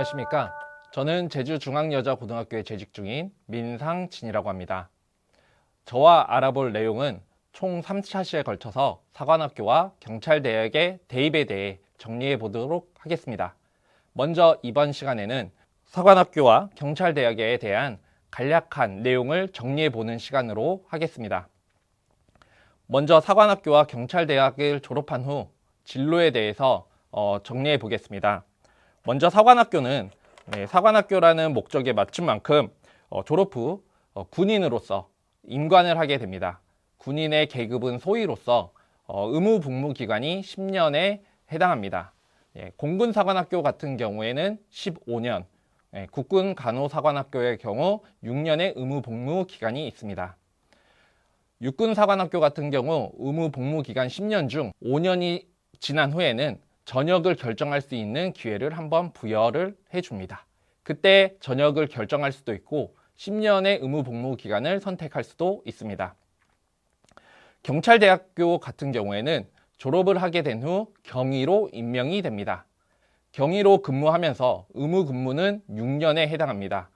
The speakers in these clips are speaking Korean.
안녕하십니까. 저는 제주중앙여자고등학교에 재직 중인 민상진이라고 합니다. 저와 알아볼 내용은 총 3차 시에 걸쳐서 사관학교와 경찰대학의 대입에 대해 정리해 보도록 하겠습니다. 먼저 이번 시간에는 사관학교와 경찰대학에 대한 간략한 내용을 정리해 보는 시간으로 하겠습니다. 먼저 사관학교와 경찰대학을 졸업한 후 진로에 대해서 어, 정리해 보겠습니다. 먼저 사관학교는 네, 사관학교라는 목적에 맞춘 만큼 어, 졸업 후 어, 군인으로서 임관을 하게 됩니다. 군인의 계급은 소위로서 어, 의무 복무 기간이 10년에 해당합니다. 예, 공군 사관학교 같은 경우에는 15년, 예, 국군 간호사관학교의 경우 6년의 의무 복무 기간이 있습니다. 육군 사관학교 같은 경우 의무 복무 기간 10년 중 5년이 지난 후에는 전역을 결정할 수 있는 기회를 한번 부여를 해줍니다. 그때 전역을 결정할 수도 있고 10년의 의무 복무 기간을 선택할 수도 있습니다. 경찰대학교 같은 경우에는 졸업을 하게 된 후 경위로 임명이 됩니다. 경위로 근무하면서 의무 근무는 6년에 해당합니다.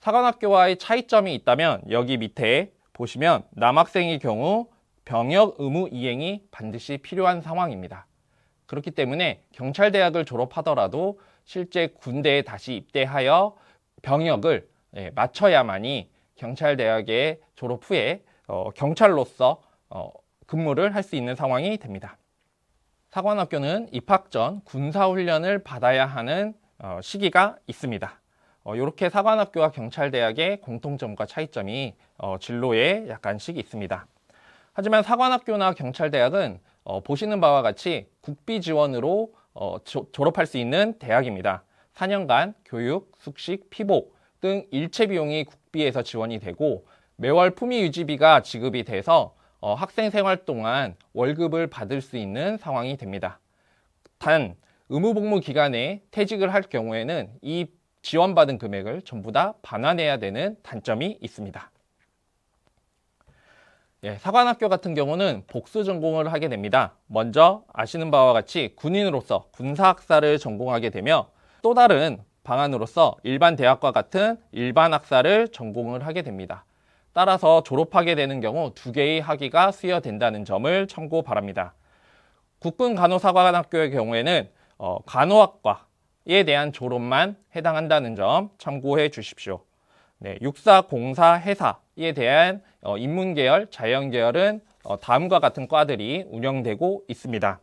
사관학교와의 차이점이 있다면 여기 밑에 보시면 남학생의 경우 병역 의무 이행이 반드시 필요한 상황입니다. 그렇기 때문에 경찰대학을 졸업하더라도 실제 군대에 다시 입대하여 병역을 예, 마쳐야만이 경찰대학에 졸업 후에 어, 경찰로서 어, 근무를 할 수 있는 상황이 됩니다. 사관학교는 입학 전 군사훈련을 받아야 하는 어, 시기가 있습니다. 이렇게 사관학교와 경찰대학의 공통점과 차이점이 진로에 약간씩 있습니다. 하지만 사관학교나 경찰대학은 보시는 바와 같이 국비 지원으로 졸업할 수 있는 대학입니다. 4년간 교육, 숙식, 피복 등 일체 비용이 국비에서 지원이 되고 매월 품위 유지비가 지급이 돼서 어, 학생 생활 동안 월급을 받을 수 있는 상황이 됩니다. 단 의무복무 기간에 퇴직을 할 경우에는 이 지원받은 금액을 전부 다 반환해야 되는 단점이 있습니다. 예, 사관학교 같은 경우는 복수 전공을 하게 됩니다. 먼저 아시는 바와 같이 군인으로서 군사학사를 전공하게 되며 또 다른 방안으로서 일반 대학과 같은 일반 학사를 전공을 하게 됩니다. 따라서 졸업하게 되는 경우 두 개의 학위가 수여된다는 점을 참고 바랍니다. 국군 간호사관학교의 경우에는 어, 간호학과에 대한 졸업만 해당한다는 점 참고해 주십시오. 네, 육사, 공사, 해사에 대한 어, 인문계열, 자연계열은 어, 다음과 같은 과들이 운영되고 있습니다.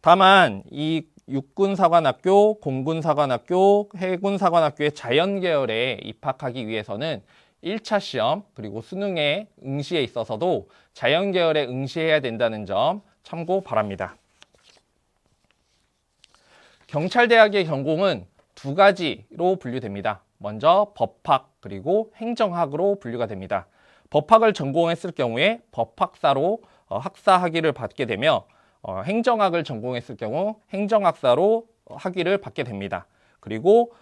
다만 이 육군사관학교, 공군사관학교, 해군사관학교의 자연계열에 입학하기 위해서는 1차 시험 그리고 수능의 응시에 있어서도 자연계열에 응시해야 된다는 점 참고 바랍니다. 경찰대학의 전공은 두 가지로 분류됩니다. 먼저 법학 그리고 행정학으로 분류가 됩니다. 법학을 전공했을 경우에 법학사로 어, 학사 학위를 받게 되며 어, 행정학을 전공했을 경우 행정학사로 학위를 받게 됩니다. 그리고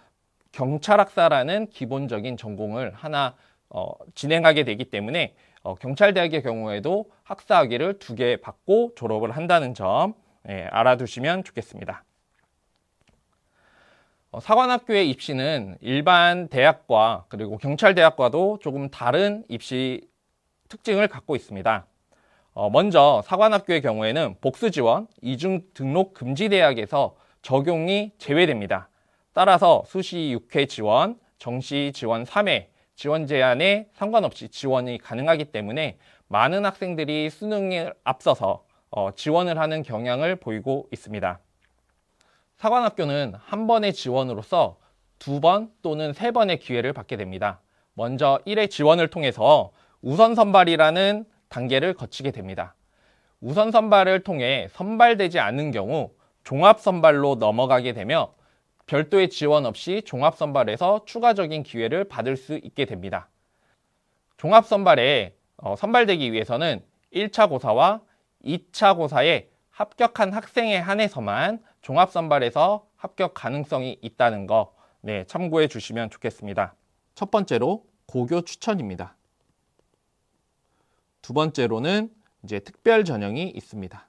경찰학사라는 기본적인 전공을 하나 어, 진행하게 되기 때문에 어, 경찰대학의 경우에도 학사 학위를 두 개 받고 졸업을 한다는 점 예, 알아두시면 좋겠습니다. 어, 사관학교의 입시는 일반 대학과 그리고 경찰대학과도 조금 다른 입시 특징을 갖고 있습니다. 어, 먼저 사관학교의 경우에는 복수 지원, 이중 등록 금지 대학에서 적용이 제외됩니다. 따라서 수시 6회 지원, 정시 지원 3회, 지원 제한에 상관없이 지원이 가능하기 때문에 많은 학생들이 수능에 앞서서 어, 지원을 하는 경향을 보이고 있습니다. 사관학교는 한 번의 지원으로서 두 번 또는 세 번의 기회를 받게 됩니다. 먼저 1회 지원을 통해서 우선 선발이라는 단계를 거치게 됩니다. 우선 선발을 통해 선발되지 않는 경우 종합 선발로 넘어가게 되며 별도의 지원 없이 종합 선발에서 추가적인 기회를 받을 수 있게 됩니다. 종합 선발에 어, 선발되기 위해서는 1차 고사와 2차 고사에 합격한 학생에 한해서만 종합 선발에서 합격 가능성이 있다는 거 네, 참고해 주시면 좋겠습니다. 첫 번째로 고교 추천입니다. 두 번째로는 이제 특별 전형이 있습니다.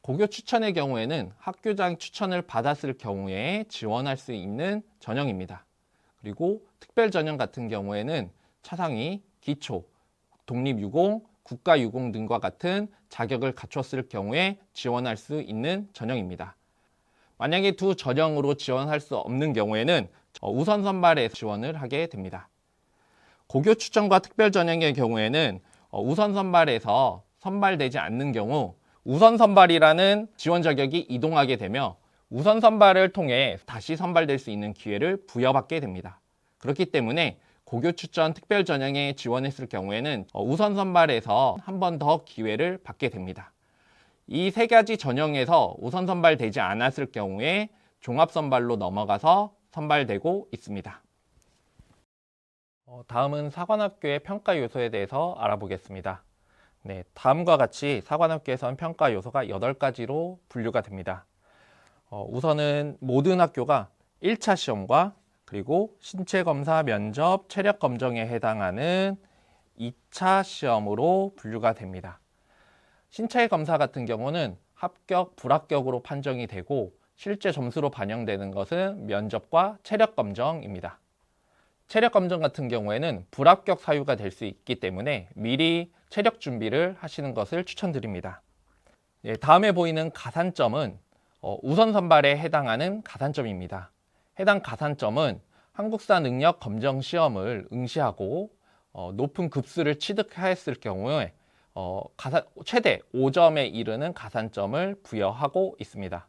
고교 추천의 경우에는 학교장 추천을 받았을 경우에 지원할 수 있는 전형입니다. 그리고 특별 전형 같은 경우에는 차상위, 기초, 독립유공, 국가유공 등과 같은 자격을 갖췄을 경우에 지원할 수 있는 전형입니다. 만약에 두 전형으로 지원할 수 없는 경우에는 어, 우선 선발에 지원을 하게 됩니다. 고교 추천과 특별 전형의 경우에는 어, 우선 선발에서 선발되지 않는 경우 우선 선발이라는 지원 자격이 이동하게 되며 우선 선발을 통해 다시 선발될 수 있는 기회를 부여받게 됩니다. 그렇기 때문에 고교 추천 특별 전형에 지원했을 경우에는 어, 우선 선발에서 한 번 더 기회를 받게 됩니다. 이 세 가지 전형에서 우선 선발되지 않았을 경우에 종합 선발로 넘어가서 선발되고 있습니다. 어, 다음은 사관학교의 평가 요소에 대해서 알아보겠습니다. 네, 다음과 같이 사관학교에서는 평가 요소가 8가지로 분류가 됩니다. 어, 우선은 모든 학교가 1차 시험과 그리고 신체 검사, 면접, 체력 검정에 해당하는 2차 시험으로 분류가 됩니다. 신체 검사 같은 경우는 합격, 불합격으로 판정이 되고 실제 점수로 반영되는 것은 면접과 체력 검정입니다. 체력 검정 같은 경우에는 불합격 사유가 될 수 있기 때문에 미리 체력 준비를 하시는 것을 추천드립니다. 예, 다음에 보이는 가산점은 어, 우선 선발에 해당하는 가산점입니다. 해당 가산점은 한국사 능력 검정 시험을 응시하고 어, 높은 급수를 취득하였을 경우에 어, 가산, 최대 5점에 이르는 가산점을 부여하고 있습니다.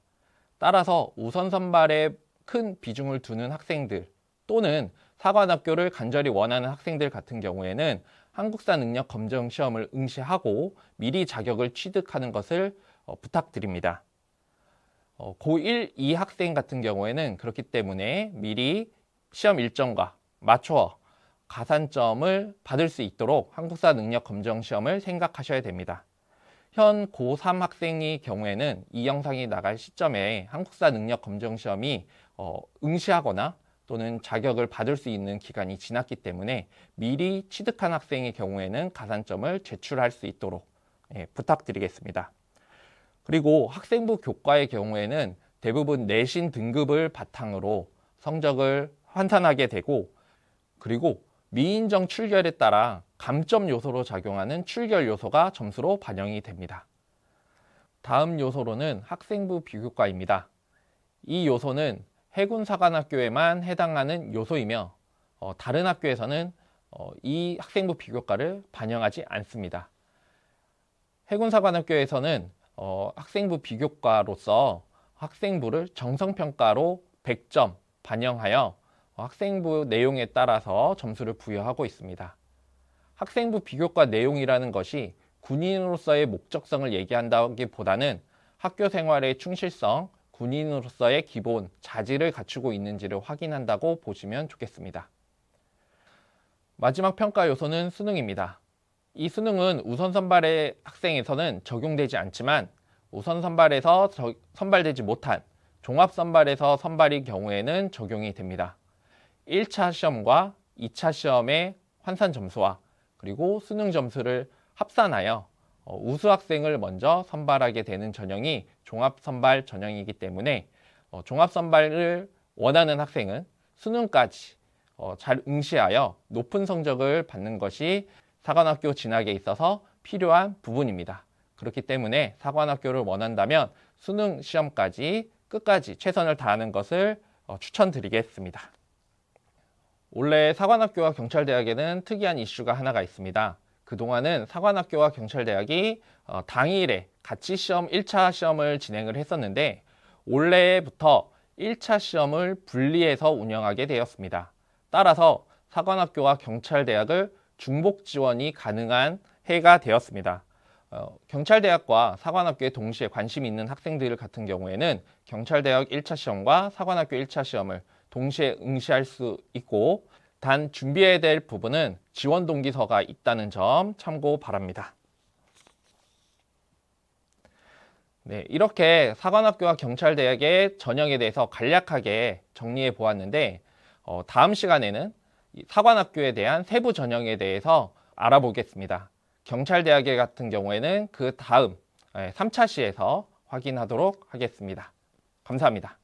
따라서 우선 선발에 큰 비중을 두는 학생들 또는 사관학교를 간절히 원하는 학생들 같은 경우에는 한국사 능력 검정 시험을 응시하고 미리 자격을 취득하는 것을 어, 부탁드립니다. 어, 고1, 2 학생 같은 경우에는 그렇기 때문에 미리 시험 일정과 맞춰 가산점을 받을 수 있도록 한국사 능력 검정 시험을 생각하셔야 됩니다. 현 고3 학생의 경우에는 이 영상이 나갈 시점에 한국사 능력 검정 시험이 어, 응시하거나 또는 자격을 받을 수 있는 기간이 지났기 때문에 미리 취득한 학생의 경우에는 가산점을 제출할 수 있도록 예, 부탁드리겠습니다. 그리고 학생부 교과의 경우에는 대부분 내신 등급을 바탕으로 성적을 환산하게 되고 그리고 미인정 출결에 따라 감점 요소로 작용하는 출결 요소가 점수로 반영이 됩니다. 다음 요소로는 학생부 비교과입니다. 이 요소는 해군사관학교에만 해당하는 요소이며 어, 다른 학교에서는 어, 이 학생부 비교과를 반영하지 않습니다. 해군사관학교에서는 어, 학생부 비교과로서 학생부를 정성평가로 100점 반영하여 학생부 내용에 따라서 점수를 부여하고 있습니다. 학생부 비교과 내용이라는 것이 군인으로서의 목적성을 얘기한다기보다는 학교 생활의 충실성, 군인으로서의 기본 자질을 갖추고 있는지를 확인한다고 보시면 좋겠습니다. 마지막 평가 요소는 수능입니다. 이 수능은 우선 선발의 학생에서는 적용되지 않지만 우선 선발에서 선발되지 못한 종합 선발에서 선발인 경우에는 적용이 됩니다. 1차 시험과 2차 시험의 환산 점수와 그리고 수능 점수를 합산하여 어, 우수 학생을 먼저 선발하게 되는 전형이 종합 선발 전형이기 때문에 어, 종합 선발을 원하는 학생은 수능까지 어, 잘 응시하여 높은 성적을 받는 것이 사관학교 진학에 있어서 필요한 부분입니다. 그렇기 때문에 사관학교를 원한다면 수능 시험까지 끝까지 최선을 다하는 것을 추천드리겠습니다. 원래 사관학교와 경찰대학에는 특이한 이슈가 하나가 있습니다. 그동안은 사관학교와 경찰대학이 어, 당일에 같이 시험 1차 시험을 진행을 했었는데 올해부터 1차 시험을 분리해서 운영하게 되었습니다. 따라서 사관학교와 경찰대학을 중복 지원이 가능한 해가 되었습니다. 어, 경찰대학과 사관학교에 동시에 관심이 있는 학생들 같은 경우에는 경찰대학 1차 시험과 사관학교 1차 시험을 동시에 응시할 수 있고 단 준비해야 될 부분은 지원 동기서가 있다는 점 참고 바랍니다. 네, 이렇게 사관학교와 경찰대학의 전형에 대해서 간략하게 정리해 보았는데 어, 다음 시간에는 사관학교에 대한 세부 전형에 대해서 알아보겠습니다. 경찰대학 같은 경우에는 그 다음 3차 예, 시에서 확인하도록 하겠습니다. 감사합니다.